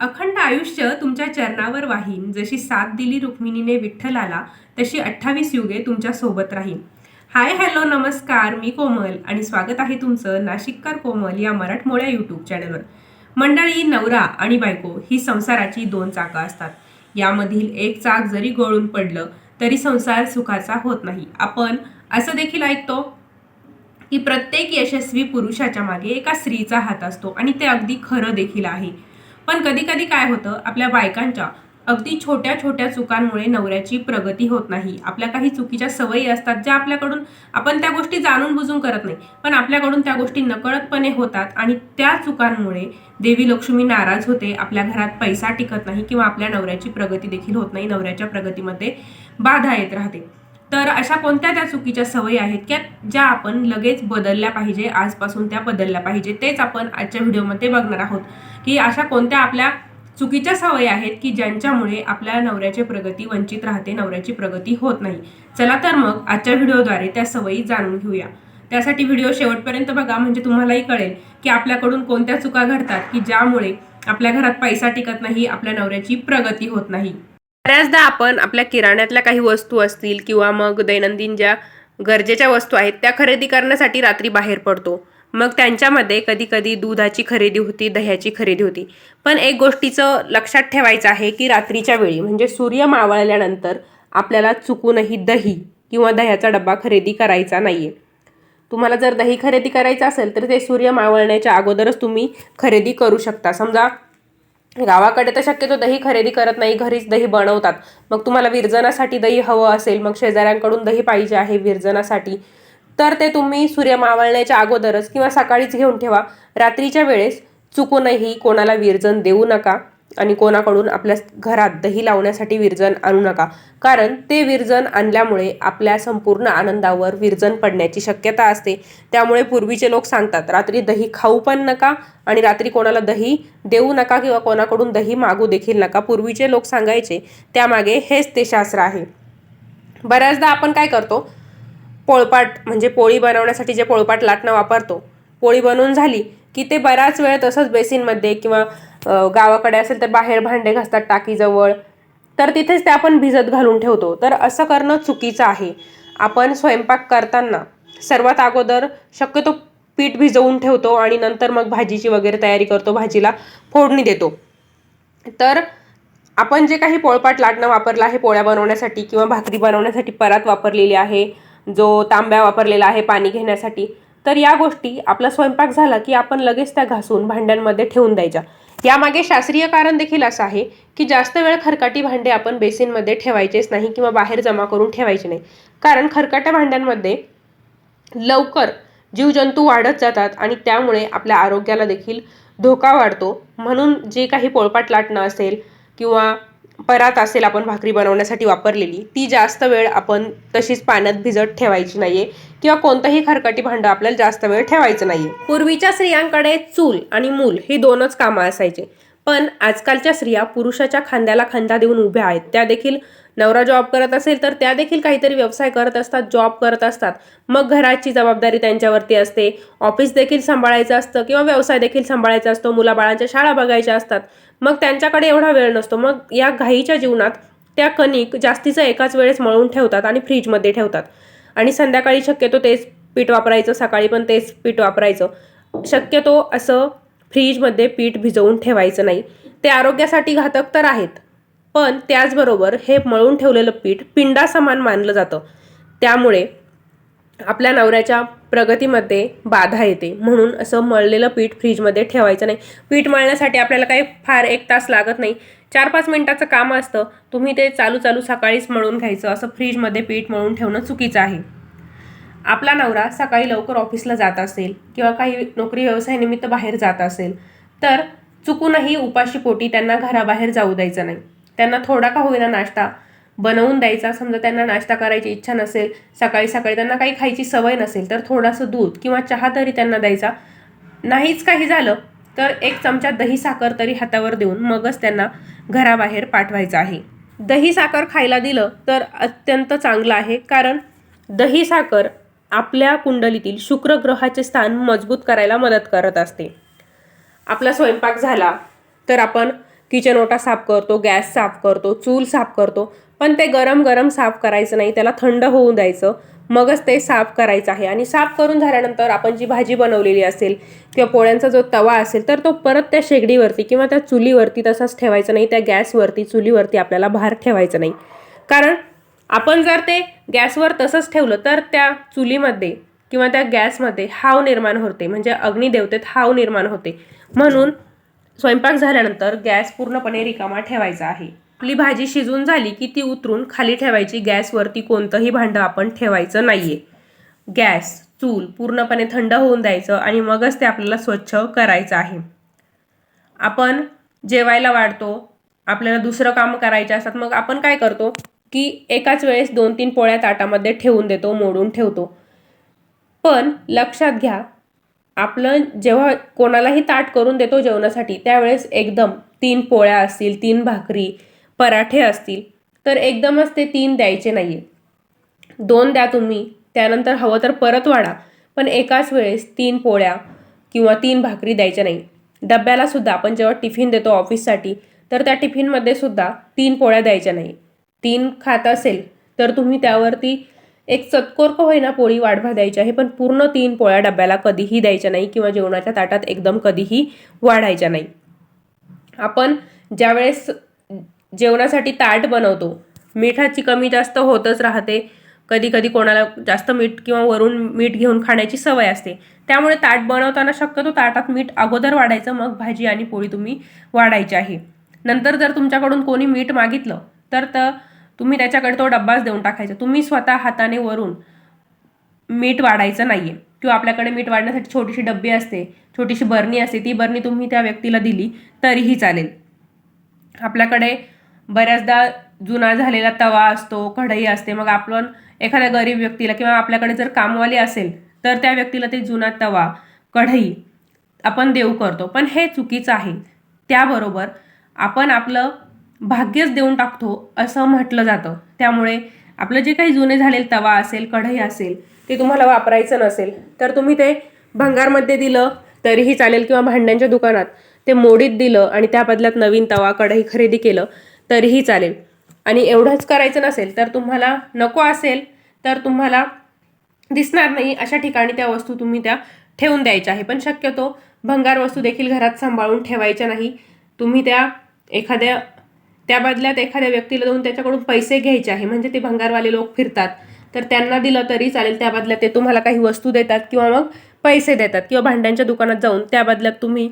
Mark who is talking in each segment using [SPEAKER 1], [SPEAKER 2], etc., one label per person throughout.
[SPEAKER 1] अखंड आयुष्य तुमच्या चरणावर वाहीन. जशी साथ दिली रुक्मिणीने विठ्ठलाला तशी अठ्ठावीस युगे तुमच्यासोबत राहीन. हाय हॅलो नमस्कार. मी कोमल आणि स्वागत आहे तुमचं नाशिककर कोमल या मराठमोळ्या यूट्यूब चॅनलवर मंडळी नवरा आणि बायको ही संसाराची दोन चाकं असतात. यामधील एक चाक जरी गळून पडलं तरी संसार सुखाचा होत नाही. आपण असं देखील ऐकतो की प्रत्येक यशस्वी पुरुषाच्या मागे एका स्त्रीचा हात असतो आणि ते अगदी खरं देखील आहे. पण कधी कधी काय होतं आपल्या बायकांच्या अगदी छोट्या छोट्या चुकांमुळे नवऱ्याची प्रगती होत नाही. आपल्या काही चुकीच्या सवयी असतात ज्या आपल्याकडून आपण त्या गोष्टी जाणून बुजून करत नाही. पण आपल्याकडून त्या गोष्टी नकळतपणे होतात आणि त्या चुकांमुळे देवी लक्ष्मी नाराज होते आपल्या घरात पैसा टिकत नाही किंवा आपल्या नवऱ्याची प्रगती देखील होत नाही नवऱ्याच्या प्रगतीमध्ये बाधा येत राहते. तर अशा कोणत्या त्या चुकीच्या सवयी आहेत की ज्या आपण लगेच बदलल्या पाहिजे आजपासून त्या बदलल्या पाहिजे तेच आपण आजच्या व्हिडिओमध्ये बघणार आहोत. की अशा कोणत्या आपल्या चुकीच्या सवयी आहेत की ज्यांच्यामुळे आपल्या नवऱ्याची प्रगती वंचित राहते नवऱ्याची प्रगती होत नाही. चला तर मग आजच्या व्हिडिओद्वारे त्या सवयी जाणून घेऊया. त्यासाठी व्हिडिओ शेवटपर्यंत बघा म्हणजे तुम्हालाही कळेल की आपल्याकडून कोणत्या चुका घडतात की ज्यामुळे आपल्या घरात पैसा टिकत नाही आपल्या नवऱ्याची प्रगती होत नाही. बऱ्याचदा आपण आपल्या किराण्यातल्या काही वस्तू असतील किंवा मग दैनंदिन ज्या गरजेच्या वस्तू आहेत त्या खरेदी करण्यासाठी रात्री बाहेर पडतो. मग त्यांच्यामध्ये कधी कधी दुधाची खरेदी होती दह्याची खरेदी होती. पण एक गोष्टीचं लक्षात ठेवायचं आहे की रात्रीच्या वेळी म्हणजे सूर्य मावळल्यानंतर आपल्याला चुकूनही दही किंवा दह्याचा डब्बा खरेदी करायचा नाही आहे तुम्हाला जर दही खरेदी करायचं असेल तर ते सूर्य मावळण्याच्या अगोदरच तुम्ही खरेदी करू शकता. समजा गावाकडे तर शक्यतो दही खरेदी करत नाही घरीच दही बनवतात. मग तुम्हाला विरजनासाठी दही हवं असेल मग शेजाऱ्यांकडून दही पाहिजे आहे विरजनासाठी तर ते तुम्ही सूर्य मावळण्याच्या अगोदरच किंवा सकाळीच घेऊन ठेवा. रात्रीच्या वेळेस चुकूनही कोणाला विरजन देऊ नका. आणि कोणाकडून आपल्या घरात दही लावण्यासाठी विरजन आणू नका. कारण ते विरजन आणल्यामुळे आपल्या संपूर्ण आनंदावर विरजन पडण्याची शक्यता असते. त्यामुळे पूर्वीचे लोक सांगतात रात्री दही खाऊ पण नका आणि रात्री कोणाला दही देऊ नका किंवा कोणाकडून दही मागू देखील नका. पूर्वीचे लोक सांगायचे त्यामागे हेच ते शास्त्र आहे. बऱ्याचदा आपण काय करतो पोळपाट म्हणजे पोळी बनवण्यासाठी जे पोळपाट लाटणं वापरतो पोळी बनवून झाली की ते बराच वेळ तसंच बेसिनमध्ये किंवा गावाकडे असेल तर बाहेर भांडे घासतात टाकीजवळ. तर तिथेच ते आपण भिजत घालून ठेवतो. तर असं करणं चुकीचं आहे. आपण स्वयंपाक करताना सर्वात अगोदर शक्यतो पीठ भिजवून ठेवतो आणि नंतर मग भाजीची वगैरे तयारी करतो. भाजीला फोडणी देतो. तर आपण जे काही पोळपाट लाटणं वापरलं आहे पोळ्या बनवण्यासाठी किंवा भाकरी बनवण्यासाठी परात वापरलेली आहे जो तांब्या वापरलेला आहे पाणी घेण्यासाठी तर या गोष्टी आपला स्वयंपाक झाला की आपण लगेच त्या घासून भांड्यांमध्ये ठेवून द्यायच्या. यामागे शास्त्रीय कारण देखील असं आहे की जास्त वेळ खरकाटी भांडे आपण बेसिनमध्ये ठेवायचेच नाही किंवा बाहेर जमा करून ठेवायचे नाही. कारण खरकाट्या भांड्यांमध्ये लवकर जीवजंतू वाढत जातात आणि त्यामुळे आपल्या आरोग्याला देखील धोका वाढतो. म्हणून जे काही पोळपाट लाटणं असेल किंवा परात असेल आपण भाकरी बनवण्यासाठी वापरलेली ती जास्त वेळ आपण तशीच पाण्यात भिजत ठेवायची नाहीये किंवा कोणतंही खरकटी भांडं आपल्याला जास्त वेळ ठेवायचं नाहीये. पूर्वीच्या स्त्रियांकडे चूल आणि मूल ही दोनच कामं असायचे. पण आजकालच्या स्त्रिया पुरुषाच्या खांद्याला खांदा देऊन उभ्या आहेत. त्या देखील नवरा जॉब करत असेल तर त्या देखील काहीतरी व्यवसाय करत असतात जॉब करत असतात. मग घराची जबाबदारी त्यांच्यावरती असते. ऑफिस देखील सांभाळायचं असतं किंवा व्यवसाय देखील सांभाळायचा असतो. मुलाबाळांच्या शाळा बघायच्या असतात. मग त्यांच्याकडे एवढा वेळ नसतो. मग या घाईच्या जीवनात त्या कणिक जास्तीचं एकाच वेळेस मळून ठेवतात आणि फ्रीजमध्ये ठेवतात. आणि संध्याकाळी शक्यतो तेच पीठ वापरायचं सकाळी पण तेच पीठ वापरायचं. शक्यतो असं फ्रीजमध्ये पीठ भिजवून ठेवायचं नाही. ते आरोग्यासाठी घातक तर आहेत पण त्याचबरोबर हे मळून ठेवलेलं पीठ पिंडासमान मानलं जातं. त्यामुळे आपल्या नवऱ्याच्या प्रगतीमध्ये बाधा येते. म्हणून असं मळलेलं पीठ फ्रीजमध्ये ठेवायचं नाही. पीठ मळण्यासाठी आपल्याला काही फार एक तास लागत नाही. चार पाच मिनटाचं काम असतं. तुम्ही ते चालू चालू सकाळीच मळून घ्यायचं. असं फ्रीजमध्ये पीठ मळून ठेवणं चुकीचं आहे. आपला नवरा सकाळी लवकर ऑफिसला जात असेल किंवा काही नोकरी व्यवसायानिमित्त बाहेर जात असेल तर चुकूनही उपाशी पोटी त्यांना घराबाहेर जाऊ द्यायचं नाही. त्यांना थोडा का होईना नाश्ता बनवून द्यायचा. समजा त्यांना नाश्ता करायची इच्छा नसेल सकाळी सकाळी त्यांना काही खायची सवय नसेल तर थोडंसं दूध किंवा चहा तरी त्यांना द्यायचा. नाहीच काही झालं तर एक चमचा दही साखर तरी हातावर देऊन मगच त्यांना घराबाहेर पाठवायचं आहे. दही साखर खायला दिलं तर अत्यंत चांगलं आहे कारण दही साखर आपल्या कुंडलीतील शुक्र ग्रहाचे स्थान मजबूत करायला मदत करत असते. आपला स्वयंपाक झाला तर आपण किचन ओटा साफ करतो गॅस साफ करतो चूल साफ करतो पण ते गरम गरम साफ करायचं नाही त्याला थंड होऊन द्यायचं. मगच ते साफ करायचं आहे. आणि साफ करून झाल्यानंतर आपण जी भाजी बनवलेली असेल किंवा पोळ्यांचा जो तवा असेल तर तो परत त्या शेगडीवरती किंवा त्या चुलीवरती तसाच ठेवायचा नाही. त्या गॅसवरती चुलीवरती आपल्याला भार ठेवायचं नाही. कारण आपण जर ते गॅसवर तसंच ठेवलं तर त्या चुलीमध्ये किंवा त्या गॅसमध्ये हाव निर्माण होते. म्हणजे अग्निदेवतेत हाव निर्माण होते. म्हणून स्वयंपाक झाल्यानंतर गॅस पूर्णपणे रिकामा ठेवायचा आहे. आपली भाजी शिजून झाली की ती उतरून खाली ठेवायची. गॅसवरती कोणतंही भांडं आपण ठेवायचं नाहीये. गॅस चूल पूर्णपणे थंड होऊन द्यायचं आणि मगच ते आपल्याला स्वच्छ करायचं आहे. आपण जेवायला वाढतो. आपल्याला दुसरं काम करायचे असतात मग आपण काय करतो? की एकाच वेळेस दोन तीन पोळ्या ताटामध्ये ठेवून देतो मोडून ठेवतो. पण लक्षात घ्या आपलं जेव्हा कोणालाही ताट करून देतो जेवणासाठी त्यावेळेस एकदम तीन पोळ्या असतील तीन भाकरी पराठे असतील तर एकदमच ते तीन द्यायचे नाही आहे दोन द्या तुम्ही त्यानंतर हवं तर परत वाढा पण एकाच वेळेस तीन पोळ्या किंवा तीन भाकरी द्यायच्या नाही. डब्याला सुद्धा आपण जेव्हा टिफिन देतो ऑफिससाठी तर त्या टिफिनमध्ये सुद्धा तीन पोळ्या द्यायच्या नाही. तीन खात असेल तर तुम्ही त्यावरती एक चतकोर का होईना पोळी वाढवा द्यायची आहे पण पूर्ण तीन पोळ्या डब्याला कधीही द्यायच्या नाही किंवा जेवणाच्या ताटात एकदम कधीही वाढायच्या नाही. आपण ज्यावेळेस जेवणासाठी ताट बनवतो मिठाची कमी जास्त होतच राहते. कधी कधी कोणाला जास्त मीठ किंवा वरून मीठ घेऊन खाण्याची सवय असते. त्यामुळे ताट बनवताना शक्यतो ताटात मीठ अगोदर वाढायचं मग भाजी आणि पोळी तुम्ही वाढायची आहे. नंतर जर तुमच्याकडून कोणी मीठ मागितलं तर तर तुम्ही त्याच्याकडे तो डब्बाच देऊन टाकायचा. तुम्ही स्वतः हाताने वरून मीठ वाढायचं नाही आहे किंवा आपल्याकडे मीठ वाढण्यासाठी छोटीशी डब्बी असते छोटीशी बरणी असते ती बरणी तुम्ही त्या व्यक्तीला दिली तरीही चालेल. आपल्याकडे बऱ्याचदा जुना झालेला तवा असतो कढई असते मग आपण एखाद्या गरीब व्यक्तीला किंवा आपल्याकडे जर कामवाली असेल तर त्या व्यक्तीला ते जुना तवा कढई आपण देऊ करतो. पण हे चुकीचं आहे. त्याबरोबर आपण आपलं भाग्यच देऊन टाकतो असं म्हटलं जातं. त्यामुळे आपलं जे काही जुने झालेलं तवा असेल कढई असेल ते तुम्हाला वापरायचं नसेल तर तुम्ही ते भंगारमध्ये दिलं तरीही चालेल किंवा भांड्यांच्या दुकानात ते मोडीत दिलं आणि त्या बदल्यात नवीन तवा कढई खरेदी केलं तरीही चालेल. आणि एवढंच करायचं नसेल तर तुम्हाला नको असेल तर तुम्हाला दिसणार नाही अशा ठिकाणी त्या वस्तू तुम्ही त्या ठेवून द्यायच्या आहे पण शक्यतो भंगार वस्तू देखील घरात सांभाळून ठेवायच्या नाही. तुम्ही त्या एखाद्या त्या बदल्यात एखाद्या व्यक्तीला जाऊन त्याच्याकडून पैसे घ्यायचे आहे म्हणजे ते भंगारवाले लोक फिरतात. तर त्यांना दिलं तरी चालेल त्या बदल्यात ते तुम्हाला काही वस्तू देतात किंवा मग पैसे देतात. किंवा भांड्यांच्या दुकानात जाऊन त्या बदल्यात तुम्ही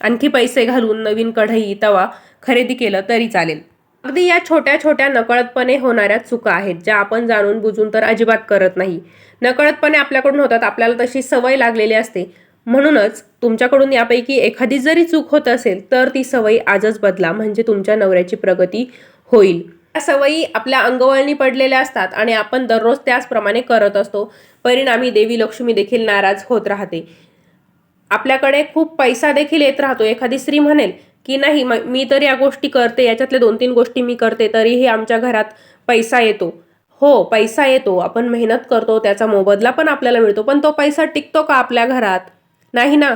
[SPEAKER 1] आणखी पैसे घालून नवीन कढई तवा खरेदी केलं तरी चालेल. अगदी या छोट्या छोट्या नकळतपणे होणाऱ्या चुका आहेत ज्या आपण जाणून बुजून तर अजिबात करत नाही. नकळतपणे आपल्याकडून होतात आपल्याला तशी सवय लागलेली असते. म्हणूनच तुमच्याकडून यापैकी एखादी जरी चूक होत असेल तर ती सवयी आजच बदला म्हणजे तुमच्या नवऱ्याची प्रगती होईल. या सवयी आपल्या अंगवळणी पडलेल्या असतात आणि आपण दररोज त्याचप्रमाणे करत असतो. परिणामी देवी लक्ष्मी देखील नाराज होत राहते. आपल्याकडे खूप पैसा देखील येत राहतो. एखादी स्त्री म्हणेल की नाही मी तर या गोष्टी करते याच्यातल्या दोन तीन गोष्टी मी करते तरीही आमच्या घरात पैसा येतो. हो पैसा येतो. आपण मेहनत करतो त्याचा मोबदला पण आपल्याला मिळतो. पण तो पैसा टिकतो का आपल्या घरात? नाही ना?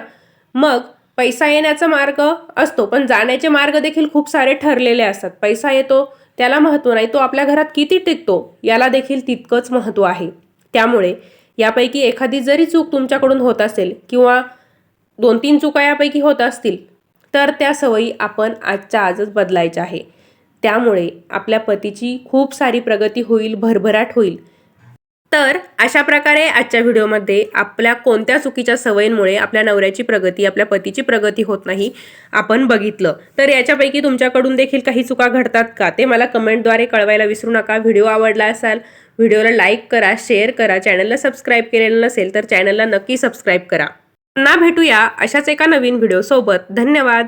[SPEAKER 1] मग पैसा येण्याचा मार्ग असतो पण जाण्याचे मार्ग देखील खूप सारे ठरलेले असतात. पैसा येतो त्याला महत्त्व नाही तो आपल्या घरात किती टिकतो याला देखील तितकंच महत्त्व आहे. त्यामुळे यापैकी एखादी जरी चूक तुमच्याकडून होत असेल किंवा दोन तीन चुका यापैकी होत असतील तर त्या सवयी आपण आजच्या आजच बदलायच्या आहे. त्यामुळे आपल्या पतीची खूप सारी प्रगती होईल भरभराट होईल. तर अशा प्रकारे आजच्या व्हिडिओमध्ये आपल्या कोणत्या चुकीच्या सवयींमुळे आपल्या नवऱ्याची प्रगती आपल्या पतीची प्रगती होत नाही आपण बघितलं. तर याच्यापैकी तुमच्याकडून देखील काही चुका घडतात का? ते मला कमेंटद्वारे कळवायला विसरू नका. व्हिडिओ आवडला असाल व्हिडिओला लाईक करा शेअर करा चॅनलला सबस्क्राईब केलेलं नसेल तर चॅनलला नक्की सबस्क्राईब करा. पुन्हा भेटूया अशाच एका नवीन व्हिडिओसोबत. धन्यवाद!